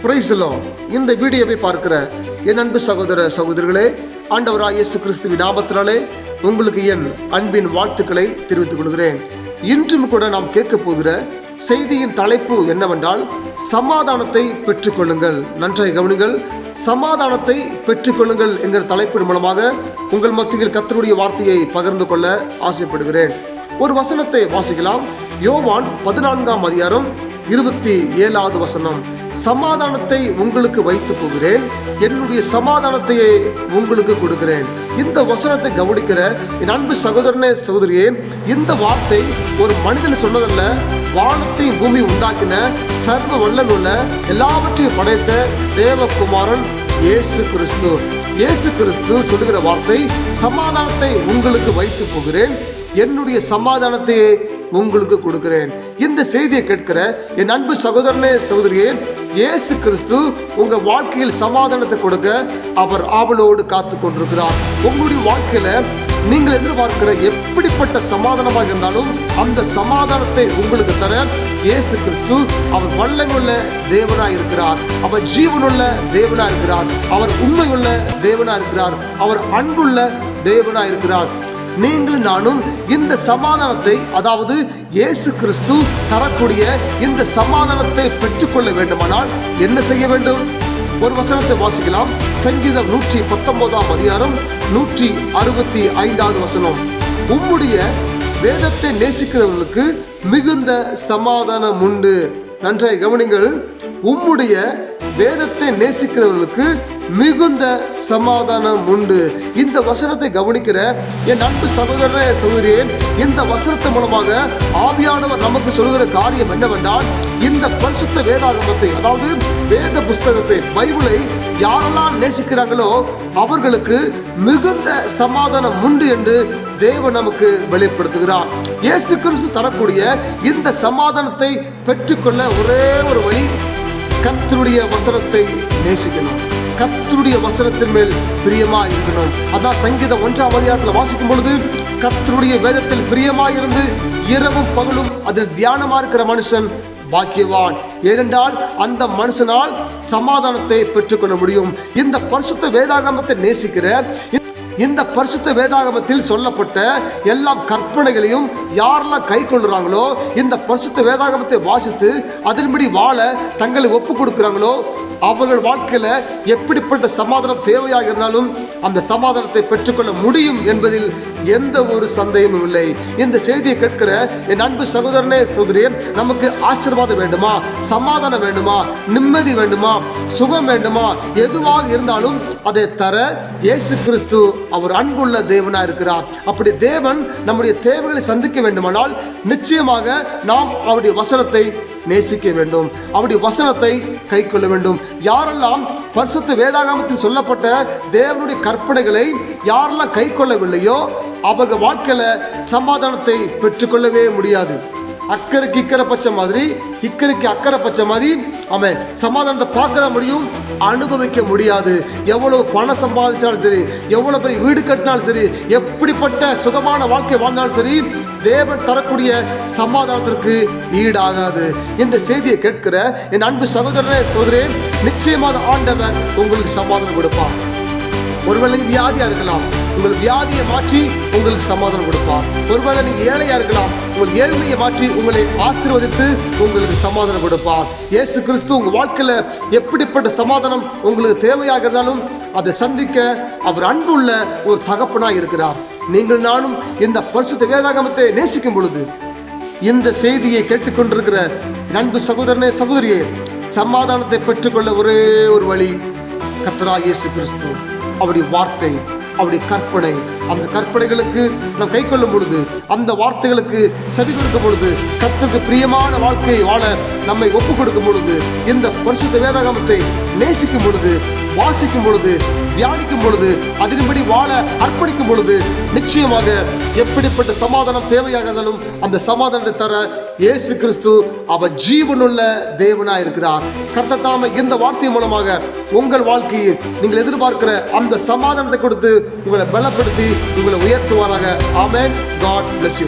பிரைஸ்லோ இந்த வீடியோவை பார்க்கிற என் அன்பு சகோதர சகோதரிகளே ஆண்டவராக இயேசு கிறிஸ்துவின் நாமத்தினாலே உங்களுக்கு என் அன்பின் வாழ்த்துக்களை தெரிவித்துக் கொள்கிறேன். இன்றும் கூட நாம் கேட்க போகிற செய்தியின் தலைப்பு என்னவென்றால் சமாதானத்தை பெற்றுக்கொள்ளுங்கள். நன்றாக கவனிங்கள் சமாதானத்தை பெற்றுக்கொள்ளுங்கள் என்கிற தலைப்பின் மூலமாக உங்கள் மத்தியில் கத்தருடைய வார்த்தையை பகிர்ந்து கொள்ள ஆசைப்படுகிறேன். ஒரு வசனத்தை வாசிக்கலாம். யோவான் பதினான்காம் அதிகாரம் இருபத்தி ஏழாவது வசனம் சமாதானத்தை உங்களுக்கு வைத்து போகிறேன் என்னுடைய சமாதானத்தையே உங்களுக்கு கொடுக்கிறேன். இந்த வசனத்தை கவனிக்கிற என் அன்பு சகோதரனே சகோதரியே இந்த வார்த்தை ஒரு மனிதன் சொன்னதல்ல வானத்தையும் பூமி உண்டாக்கின சர்வ வல்லமுள்ள எல்லாவற்றையும் படைத்த தேவகுமாரன் இயேசு கிறிஸ்து. இயேசு கிறிஸ்து சொல்லுகிற வார்த்தை சமாதானத்தை உங்களுக்கு வைத்து போகிறேன் என்னுடைய சமாதானத்தையே உங்களுக்கு கொடுக்கிறேன். இந்த செய்தியை கேட்கிற என் அன்பு சகோதரனே சகோதரியே இயேசு கிறிஸ்து உங்க வாழ்க்கையில் சமாதானத்தை கொடுக்க அவர் ஆவலோடு காத்து கொண்டிருக்கிறார். உங்களுடைய வாழ்க்கையில நீங்கள் எதிர்பார்க்கிற எப்படிப்பட்ட சமாதானமாக இருந்தாலும் அந்த சமாதானத்தை உங்களுக்கு தர இயேசு கிறிஸ்து அவர் வல்லமுள்ள தேவனா இருக்கிறார். அவர் ஜீவனுள்ள தேவனா இருக்கிறார். அவர் உண்மையுள்ள தேவனா இருக்கிறார். அவர் அன்புள்ள தேவனா இருக்கிறார். நீங்கள் நானும் இந்த சமாதானத்தை அதாவது இயேசு கிறிஸ்து தரக்கூடிய இந்த சமாதானத்தை பெற்றுக்கொள்ள வேண்டுமானால் என்ன செய்ய வேண்டும்? ஒரு வசனத்தை வாசிக்கலாம். சங்கீதம் நூற்றி பத்தொன்பதாம் அதிகாரம் நூற்றி அறுபத்தி ஐந்தாவது வசனம். உம்முடைய வேதத்தை நேசிக்கிறவர்களுக்கு மிகுந்த சமாதானம் உண்டு நன்றாய் கவனிங்கள். உம்முடைய வேதத்தை நேசிக்கிறவர்களுக்கு மிகுந்த சமாதானம் உண்டு. இந்த வசனத்தை கவனிக்கிற என் அன்பு சகோதர சகோதரியே இந்த வசனத்தின் மூலமாக ஆவியானவர் நமக்கு சொல்கிற காரியம் என்னவென்றால் இந்த பரிசுத்த வேதாகமத்தை அதாவது வேத புஸ்தகத்தை பைபிளை யாரெல்லாம் நேசிக்கிறாங்களோ அவர்களுக்கு மிகுந்த சமாதானம் உண்டு என்று தேவன் நமக்கு வெளிப்படுத்துகிறார். இயேசு கிறிஸ்து தரக்கூடிய இந்த சமாதானத்தை பெற்றுக்கொள்ள ஒரே ஒரு வழி கத்தருடைய வசனத்தை நேசிக்கணும். கத்தருடைய வசனத்தின் மேல் பிரியமா இருக்கணும் அதான் சங்கீதம் ஒன்றாம் அதிகாரத்தில் வாசிக்கும் பொழுது கத்தருடைய வேதத்தில் பிரியமா இருந்து இரவும் பகலும் அதில் தியானமா இருக்கிற மனுஷன் பாக்கியவான். ஏனென்றால் அந்த மனுஷனால் சமாதானத்தை பெற்றுக்கொள்ள முடியும். இந்த பரிசுத்த வேதாகமத்தை நேசிக்கிற இந்த பரிசுத்த வேதாகமத்தில் சொல்லப்பட்ட எல்லா கற்பனைகளையும் யாரெல்லாம் கை கொள்ளுறாங்களோ இந்த பரிசுத்த வேதாகமத்தை வாசித்து அதன்படி வாழ தங்களை ஒப்பு கொடுக்குறாங்களோ அவர்கள் வாழ்க்கையில் எப்படிப்பட்ட சமாதானம் தேவையாக இருந்தாலும் அந்த சமாதானத்தை பெற்றுக்கொள்ள முடியும் என்பதில் எந்த ஒரு சந்தேகமும் இல்லை. இந்த செய்தியை கேட்கிற என் அன்பு சகோதரனே சகோதரியே நமக்கு ஆசீர்வாதம் வேண்டுமா? சமாதானம் வேண்டுமா? நிம்மதி வேண்டுமா? சுகம் வேண்டுமா? எதுவாக இருந்தாலும் அதை தர இயேசு கிறிஸ்து அவர் அன்புள்ள தேவனா இருக்கிறார். அப்படி தேவன் நம்முடைய தேவைகளை சந்திக்க வேண்டுமானால் நிச்சயமாக நாம் அவருடைய வசனத்தை நேசிக்க வேண்டும். அவருடைய வசனத்தை கை கொள்ள வேண்டும். யாரெல்லாம் பரிசுத்த வேதாகமத்தில் சொல்லப்பட்ட தேவனுடைய கற்பனைகளை யாரெல்லாம் கை கொள்ளவில்லையோ அவர்கள் வாழ்க்கையில் சமாதானத்தை பெற்றுக்கொள்ளவே முடியாது. அக்கறைக்கு இக்கரை பச்சை மாதிரி இக்கரைக்கு அக்கறை பச்சை மாதிரி அவன் சமாதானத்தை பார்க்க தான் முடியும் அனுபவிக்க முடியாது. எவ்வளவு பணம் சம்பாதிச்சாலும் சரி எவ்வளவு பெரிய வீடு கட்டினாலும் சரி எப்படிப்பட்ட சுகமான வாழ்க்கை வாழ்ந்தாலும் சரி தேவன் தரக்கூடிய சமாதானத்திற்கு ஈடாகாது. இந்த செய்தியை கேட்கிற என் அன்பு சகோதரனே சகோதரே நிச்சயமாக ஆண்டவர் உங்களுக்கு சமாதானம் கொடுப்பான் ஒருவேளை வியாதியா இருக்கலாம். உங்கள் வியாதியை மாற்றி உங்களுக்கு சமாதானம் கொடுப்பார். ஒருவேளை நீங்க ஏழையா இருக்கலாம் உங்கள் ஏழ்மையை மாற்றி உங்களை ஆசீர்வதித்து உங்களுக்கு சமாதானம் கொடுப்பார். இயேசு கிறிஸ்து உங்க வாழ்க்கையில எப்படிப்பட்ட சமாதானம் உங்களுக்கு தேவையாக இருந்தாலும் அதை சந்திக்க அவர் அன்புள்ள ஒரு தகப்பனாக இருக்கிறார். நீங்கள் நானும் இந்த பரிசுத்த வேதாகமத்தை நேசிக்கும் பொழுது இந்த செய்தியை கேட்டுக்கொண்டிருக்கிற நண்பு சகோதரனே சகோதரியே சமாதானத்தை பெற்றுக்கொள்ள ஒரே ஒரு வழி கத்தரா இயேசு கிறிஸ்து. அவருடைய வார்த்தை அவருடைய கற்பனை அந்த கற்பனைகளுக்கு நாம் கை கொள்ளும் பொழுது அந்த வார்த்தைகளுக்கு செவி கொடுக்கும் பொழுது கத்திற்கு பிரியமான வாழ்க்கையை வாழ நம்மை ஒப்பு கொடுக்கும் பொழுது இந்த பரிசுத்த வேதாகமத்தை நேசிக்கும் பொழுது வாசிக்கும் பொழுது தியானிக்கும் பொழுது அதன்படி வாழ அர்ப்பணிக்கும் பொழுது நிச்சயமாக எப்படிப்பட்ட சமாதானம் தேவையாக இருந்தாலும் அந்த சமாதானத்தை தர இயேசு கிறிஸ்து அவ ஜீவனுள்ள தேவனாய் இருக்கிறார். கர்த்தத்தாம இந்த வார்த்தை மூலமாக உங்கள் வாழ்க்கையில் நீங்கள் எதிர்பார்க்கிற அந்த சமாதானத்தை கொடுத்து உங்களை பலப்படுத்தி உங்களை உயர்த்துவாராக. ஆமேன். God bless you